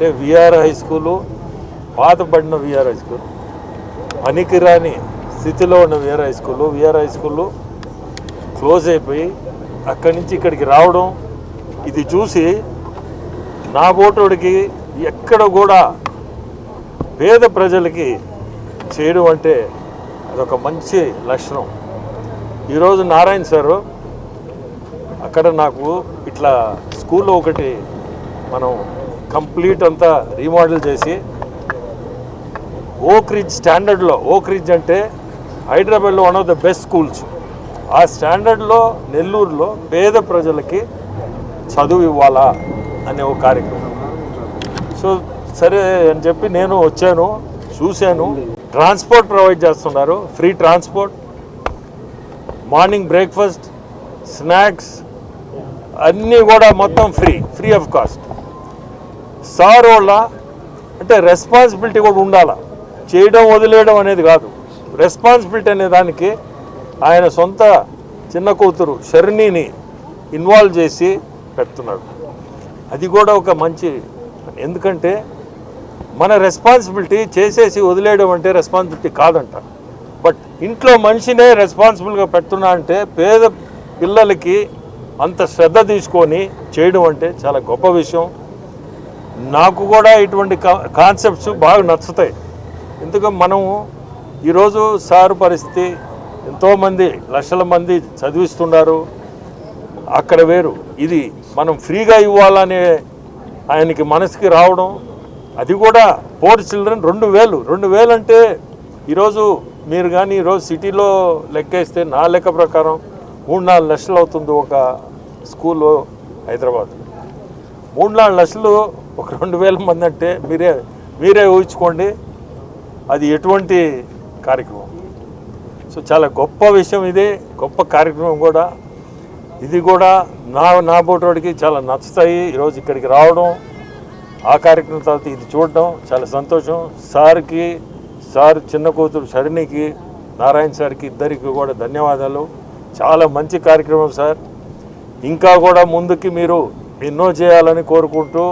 అంటే VR high school పాతబడిన VR high school పనికిరాని స్థితిలో ఉన్న VR high school VR high school close అయిపోయి అక్కడి నుంచి ఇక్కడికి రావడం ఇది చూసి నా బోటోడికి ఎక్కడ కూడా పేద ప్రజలకి చేయడం అంటే అదొక మంచి లక్షణం. ఈరోజు నారాయణ సారు అక్కడ నాకు ఇట్లా స్కూల్లో ఒకటి మనం కంప్లీట్ అంతా రీమోడల్ చేసి ఓక్ రిజ్ స్టాండర్డ్లో ఓక్ రిజ్ అంటే హైదరాబాద్లో one of the best schools ఆ స్టాండర్డ్లో నెల్లూరులో పేద ప్రజలకి చదువు ఇవ్వాలా అనే ఒక కార్యక్రమం. సో సరే అని చెప్పి నేను వచ్చాను చూశాను. ట్రాన్స్పోర్ట్ ప్రొవైడ్ చేస్తున్నారు free transport morning breakfast snacks అన్నీ కూడా మొత్తం free free of cost sir వాళ్ళ అంటే రెస్పాన్సిబిలిటీ కూడా ఉండాలి? చేయడం వదిలేయడం అనేది కాదు. రెస్పాన్సిబిలిటీ అనే దానికి ఆయన సొంత చిన్న కూతురు షర్ణిని ఇన్వాల్వ్ చేసి పెడుతున్నాడు. అది కూడా ఒక మంచి ఎందుకంటే మన రెస్పాన్సిబిలిటీ చేసేసి వదిలేయడం అంటే రెస్పాన్సిబిలిటీ కాదంట. బట్ ఇంట్లో మనిషినే రెస్పాన్సిబుల్గా పెడుతున్నా అంటే పేద పిల్లలకి అంత శ్రద్ధ తీసుకొని చేయడం అంటే చాలా గొప్ప విషయం. నాకు కూడా ఇటువంటి కా- కాన్సెప్ట్స్ బాగా నచ్చుతాయి. ఎందుకంటే మనము ఈరోజు సారు పరిస్థితి ఎంతోమంది లక్షల మంది చదివిస్తున్నారు. అక్కడ వేరు. ఇది మనం ఫ్రీగా ఇవ్వాలనే ఆయనకి మనసుకి రావడం అది కూడా పోర్ చిల్డ్రన్ రెండు వేలు. రెండు వేలు అంటే ఈరోజు మీరు కానీ ఈరోజు సిటీలో లెక్కేస్తే నా లెక్క ప్రకారం మూడు నాలుగు లక్షలు అవుతుంది ఒక స్కూల్లో హైదరాబాద్. మూడు నాలుగు లక్షలు ఒక రెండు వేల మంది అంటే మీరే మీరే ఊహించుకోండి. అది ఎటువంటి కార్యక్రమం? సో చాలా గొప్ప విషయం ఇది గొప్ప కార్యక్రమం కూడా. ఇది కూడా నా నా బోటోడికి చాలా నచ్చుతాయి. ఈరోజు ఇక్కడికి రావడం ఆ కార్యక్రమం తర్వాత ఇది చూడడం చాలా సంతోషం. సార్కి సార్ చిన్న కూతురు షరణికి నారాయణ సార్కి ఇద్దరికి కూడా ధన్యవాదాలు. చాలా మంచి కార్యక్రమం సార్. ఇంకా కూడా ముందుకి మీరు ఎన్నో చేయాలని కోరుకుంటూ